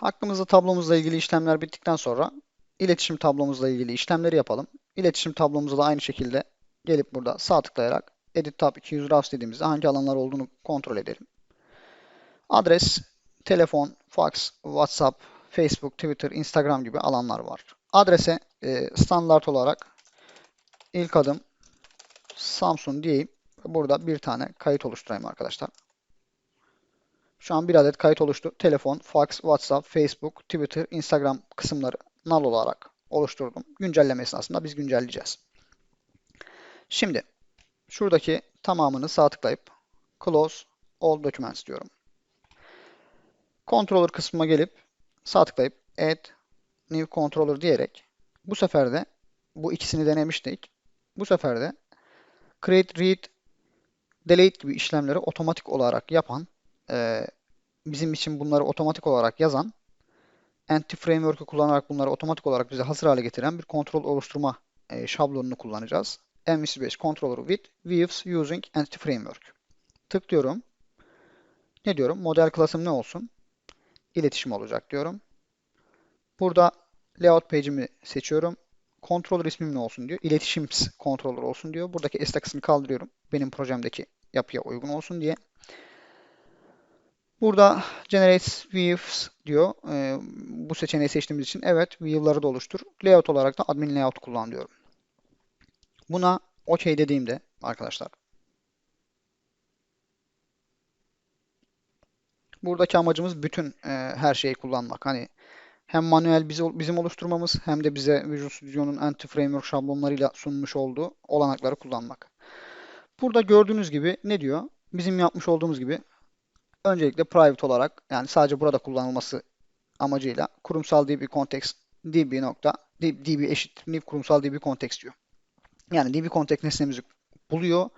Hakkımızda tablomuzla ilgili işlemler bittikten sonra iletişim tablomuzla ilgili işlemleri yapalım. İletişim tablomuzda da aynı şekilde gelip burada sağ tıklayarak Edit Tab 200 Rows dediğimizde hangi alanlar olduğunu kontrol edelim. Adres, telefon, fax, WhatsApp, Facebook, Twitter, Instagram gibi alanlar var. Adrese e, standart olarak ilk adım Samsung diyeyim. Burada bir tane kayıt oluşturayım arkadaşlar. Şu an bir adet kayıt oluştu. Telefon, fax, WhatsApp, Facebook, Twitter, Instagram kısımları null olarak oluşturdum. Güncelleme esnasında biz güncelleyeceğiz. Şimdi şuradaki tamamını sağ tıklayıp Close All Documents diyorum. Controller kısmına gelip sağ tıklayıp Add New Controller diyerek bu sefer de bu ikisini denemiştik. Bu sefer de Create, Read, Delete gibi işlemleri otomatik olarak yapan e, bizim için bunları otomatik olarak yazan Entity Framework'ü kullanarak bunları otomatik olarak bize hazır hale getiren bir kontrol oluşturma e, şablonunu kullanacağız. MVC5 Controller with Views Using Entity Framework. Tıklıyorum. Ne diyorum? Model klasım ne olsun? İletişim olacak diyorum. Burada layout page'imi seçiyorum. Controller ismim ne olsun diyor. İletişims controller olsun diyor. Buradaki S kısmını kaldırıyorum. Benim projemdeki yapıya uygun olsun diye. Burada Generate Views diyor. Ee, bu seçeneği seçtiğimiz için evet view'ları da oluştur. Layout olarak da admin layout kullan diyorum. Buna OK dediğimde arkadaşlar buradaki amacımız bütün e, her şeyi kullanmak. Hani hem manuel bizi, bizim oluşturmamız hem de bize Visual Studio'nun anti-framework şablonlarıyla sunmuş olduğu olanakları kullanmak. Burada gördüğünüz gibi ne diyor? Bizim yapmış olduğumuz gibi öncelikle private olarak yani sadece burada kullanılması amacıyla kurumsal db context db nokta db eşittir new kurumsal db context diyor. Yani db context nesnemizi buluyor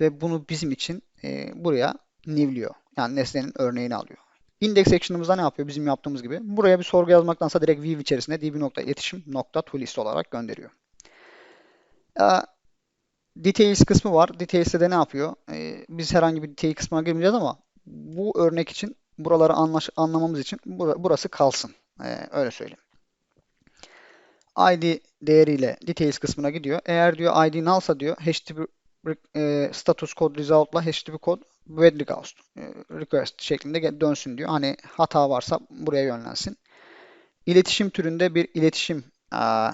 ve bunu bizim için e, buraya new'liyor. Yani nesnenin örneğini alıyor. Index action'ımızda ne yapıyor bizim yaptığımız gibi? Buraya bir sorgu yazmaktansa direkt view içerisinde db.iletişim.toList olarak gönderiyor. E, details kısmı var. Details'te de ne yapıyor? E, biz herhangi bir detail kısmına girmeyeceğiz ama bu örnek için buraları anlaş, anlamamız için burası kalsın. Ee, öyle söyleyeyim. ID değeriyle details kısmına gidiyor. Eğer diyor ID nulsa diyor HTTP e, status kod result'la HTTP kod web request, e, request şeklinde dönsün diyor. Hani hata varsa buraya yönlensin. İletişim türünde bir iletişim a,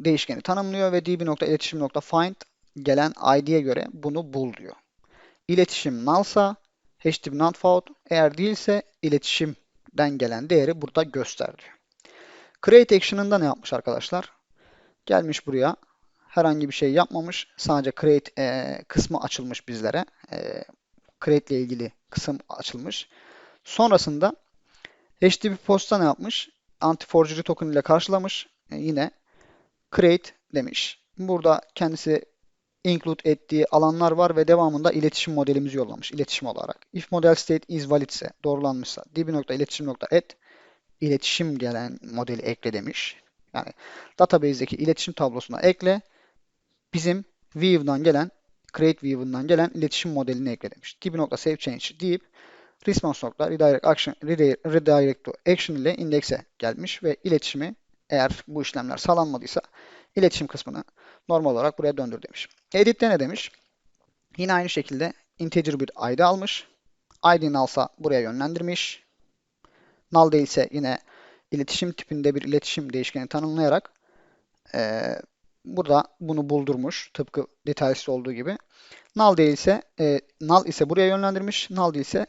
değişkeni tanımlıyor ve db.iletişim.find gelen ID'ye göre bunu bul diyor. İletişim nulsa HTTP not found. Eğer değilse iletişimden gelen değeri burada göster diyor. Create action'ında ne yapmış arkadaşlar? Gelmiş buraya. Herhangi bir şey yapmamış. Sadece create e, kısmı açılmış bizlere. E, create ile ilgili kısım açılmış. Sonrasında HTTP posta ne yapmış? Anti-forgery token ile karşılamış. E, yine create demiş. Burada kendisi include ettiği alanlar var ve devamında iletişim modelimizi yollamış iletişim olarak. If model state is valid ise doğrulanmışsa db.iletişim.add iletişim gelen modeli ekle demiş. Yani database'deki iletişim tablosuna ekle. Bizim view'dan gelen create view'dan gelen iletişim modelini ekle demiş. db.savechange deyip response.redirect action redirect to action ile indekse gelmiş ve iletişimi eğer bu işlemler sağlanmadıysa iletişim kısmını normal olarak buraya döndür demiş. Edit'te ne demiş? Yine aynı şekilde integer bir id almış. id nulsa buraya yönlendirmiş. Null değilse yine iletişim tipinde bir iletişim değişkeni tanımlayarak e, burada bunu buldurmuş. Tıpkı details'te olduğu gibi. Null değilse e, null ise buraya yönlendirmiş. Null değilse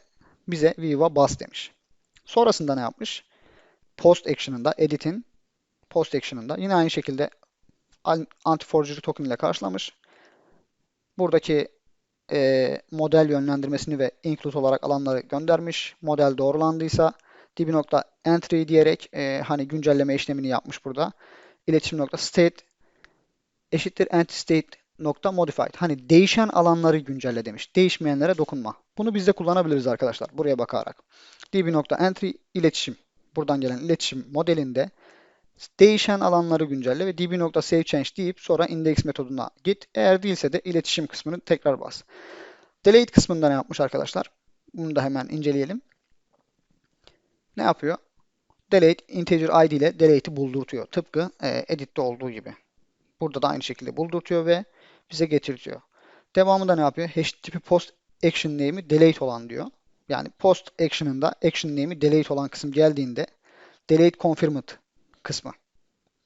bize view'a bas demiş. Sonrasında ne yapmış? Post action'ında edit'in post action'ında yine aynı şekilde anti-forgery token ile karşılamış. Buradaki e, model yönlendirmesini ve include olarak alanları göndermiş. Model doğrulandıysa db.entry diyerek e, hani güncelleme işlemini yapmış burada. İletişim nokta state eşittir anti-state nokta modified. Hani değişen alanları güncelle demiş. Değişmeyenlere dokunma. Bunu biz de kullanabiliriz arkadaşlar. Buraya bakarak. db.entry iletişim. Buradan gelen iletişim modelinde değişen alanları güncelle ve db.savechange deyip sonra index metoduna git. Eğer değilse de iletişim kısmını tekrar bas. Delete kısmında ne yapmış arkadaşlar? Bunu da hemen inceleyelim. ne yapıyor? Delete integer id ile delete'i buldurtuyor. Tıpkı e, edit'te olduğu gibi. Burada da aynı şekilde buldurtuyor ve bize getirtiyor. Devamında ne yapıyor? Tipi post action name'i delete olan diyor. Yani post action'ında action name'i delete olan kısım geldiğinde delete confirmed kısmı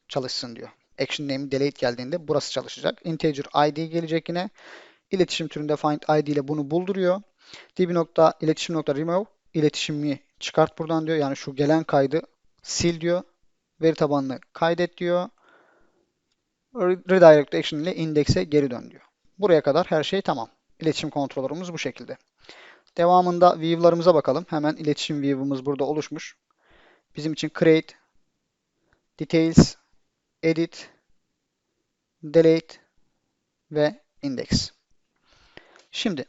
çalışsın diyor. Action name delete geldiğinde burası çalışacak. Integer id gelecek yine. İletişim türünde find id ile bunu bulduruyor. db nokta iletişim nokta remove iletişimi çıkart buradan diyor. Yani şu gelen kaydı sil diyor. Veri tabanını kaydet diyor. Redirect action ile indekse geri dön diyor. Buraya kadar her şey tamam. İletişim kontrolörümüz bu şekilde. Devamında view'larımıza bakalım. Hemen iletişim view'umuz burada oluşmuş. Bizim için create, details, edit, delete ve index. Şimdi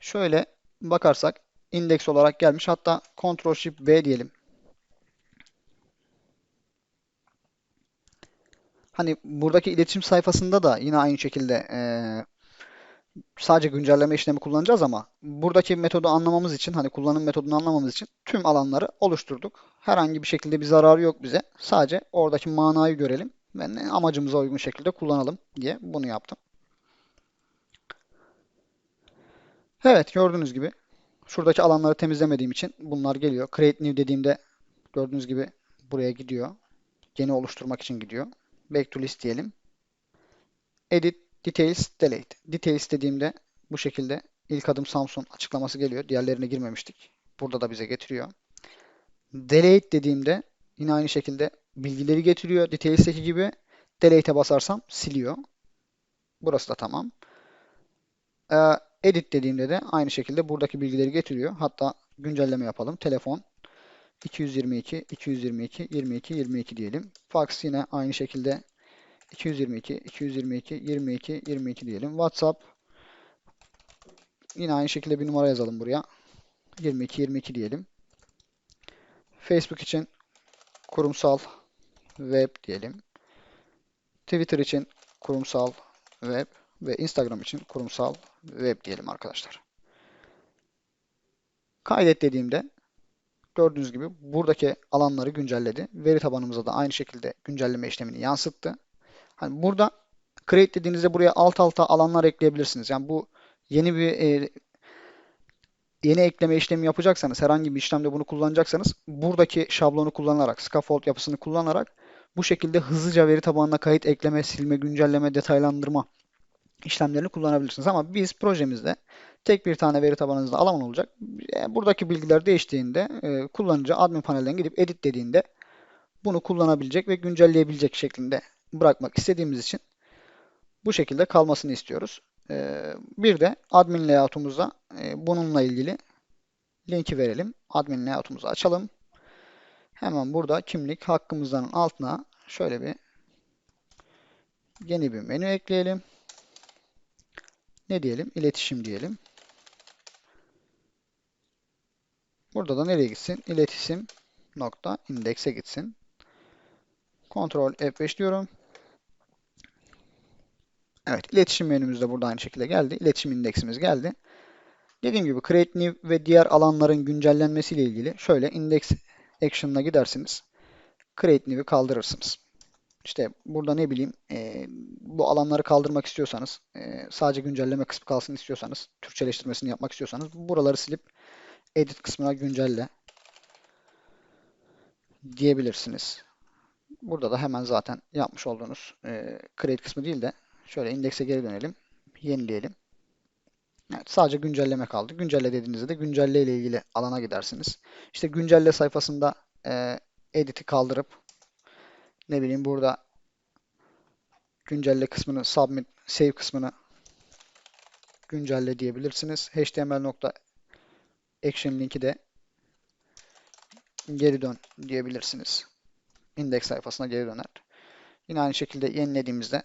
şöyle bakarsak index olarak gelmiş. Hatta Ctrl Shift V diyelim. Hani buradaki iletişim sayfasında da yine aynı şekilde e, sadece güncelleme işlemi kullanacağız ama buradaki metodu anlamamız için hani kullanım metodunu anlamamız için tüm alanları oluşturduk. Herhangi bir şekilde bir zararı yok bize. Sadece oradaki manayı görelim ve amacımıza uygun şekilde kullanalım diye bunu yaptım. Evet gördüğünüz gibi şuradaki alanları temizlemediğim için bunlar geliyor. Create new dediğimde gördüğünüz gibi buraya gidiyor. Yeni oluşturmak için gidiyor. Back to list diyelim. Edit Details Delete. Details dediğimde bu şekilde ilk adım Samsung açıklaması geliyor. Diğerlerine girmemiştik. Burada da bize getiriyor. Delete dediğimde yine aynı şekilde bilgileri getiriyor. Details'teki gibi Delete'e basarsam siliyor. Burası da tamam. Ee, edit dediğimde de aynı şekilde buradaki bilgileri getiriyor. Hatta güncelleme yapalım. Telefon 222, 222, 22, 22 diyelim. Fax yine aynı şekilde 222, 222, 22, 22 diyelim. WhatsApp yine aynı şekilde bir numara yazalım buraya. 22, 22 diyelim. Facebook için kurumsal web diyelim. Twitter için kurumsal web ve Instagram için kurumsal web diyelim arkadaşlar. Kaydet dediğimde gördüğünüz gibi buradaki alanları güncelledi. Veri tabanımıza da aynı şekilde güncelleme işlemini yansıttı. Hani burada create dediğinizde buraya alt alta alanlar ekleyebilirsiniz. Yani bu yeni bir e, yeni ekleme işlemi yapacaksanız, herhangi bir işlemde bunu kullanacaksanız buradaki şablonu kullanarak, scaffold yapısını kullanarak bu şekilde hızlıca veri tabanına kayıt ekleme, silme, güncelleme, detaylandırma işlemlerini kullanabilirsiniz. Ama biz projemizde tek bir tane veri tabanınızda alan olacak. E, buradaki bilgiler değiştiğinde e, kullanıcı admin panelden gidip edit dediğinde bunu kullanabilecek ve güncelleyebilecek şeklinde bırakmak istediğimiz için bu şekilde kalmasını istiyoruz. Ee, bir de admin layout'umuzda e, bununla ilgili linki verelim. Admin layout'umuzu açalım. Hemen burada kimlik hakkımızdan altına şöyle bir yeni bir menü ekleyelim. Ne diyelim? İletişim diyelim. Burada da nereye gitsin? İletişim nokta indekse gitsin. Ctrl F5 diyorum. Evet, iletişim menümüz de burada aynı şekilde geldi. İletişim indeksimiz geldi. Dediğim gibi Create New ve diğer alanların güncellenmesiyle ilgili şöyle Index Action'ına gidersiniz. Create New'i kaldırırsınız. İşte burada ne bileyim e, bu alanları kaldırmak istiyorsanız e, sadece güncelleme kısmı kalsın istiyorsanız Türkçeleştirmesini yapmak istiyorsanız buraları silip Edit kısmına güncelle diyebilirsiniz. Burada da hemen zaten yapmış olduğunuz e, create kısmı değil de şöyle indekse geri dönelim. Yenileyelim. Evet, sadece güncelleme kaldı. Güncelle dediğinizde de güncelle ile ilgili alana gidersiniz. İşte güncelle sayfasında e, edit'i kaldırıp ne bileyim burada güncelle kısmını submit save kısmını güncelle diyebilirsiniz. HTML nokta action linki de geri dön diyebilirsiniz indeks sayfasına geri döner. Yine aynı şekilde yenilediğimizde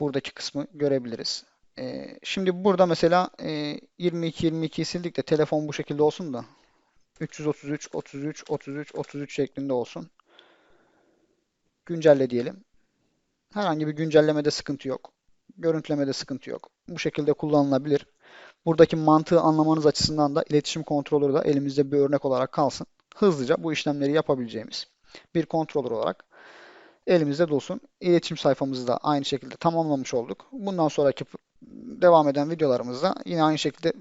buradaki kısmı görebiliriz. Ee, şimdi burada mesela e, 22 22'yi sildik de telefon bu şekilde olsun da 333 33 33 33 şeklinde olsun. Güncelle diyelim. Herhangi bir güncellemede sıkıntı yok. Görüntülemede sıkıntı yok. Bu şekilde kullanılabilir. Buradaki mantığı anlamanız açısından da iletişim kontrolörü de elimizde bir örnek olarak kalsın. hızlıca bu işlemleri yapabileceğimiz bir controller olarak elimizde dursun. İletişim sayfamızı da aynı şekilde tamamlamış olduk. Bundan sonraki devam eden videolarımızda yine aynı şekilde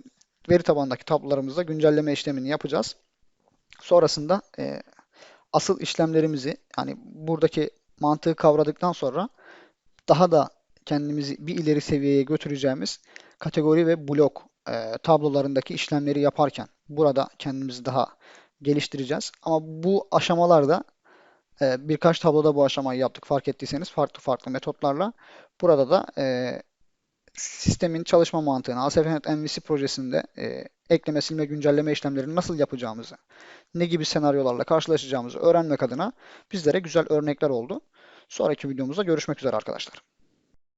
veri tabanındaki tablolarımızda güncelleme işlemini yapacağız. Sonrasında e, asıl işlemlerimizi yani buradaki mantığı kavradıktan sonra daha da kendimizi bir ileri seviyeye götüreceğimiz kategori ve blok e, tablolarındaki işlemleri yaparken burada kendimizi daha geliştireceğiz. Ama bu aşamalarda e, birkaç tabloda bu aşamayı yaptık fark ettiyseniz farklı farklı metotlarla. Burada da e, sistemin çalışma mantığını ASP.NET MVC projesinde e, ekleme, silme, güncelleme işlemlerini nasıl yapacağımızı, ne gibi senaryolarla karşılaşacağımızı öğrenmek adına bizlere güzel örnekler oldu. Sonraki videomuzda görüşmek üzere arkadaşlar.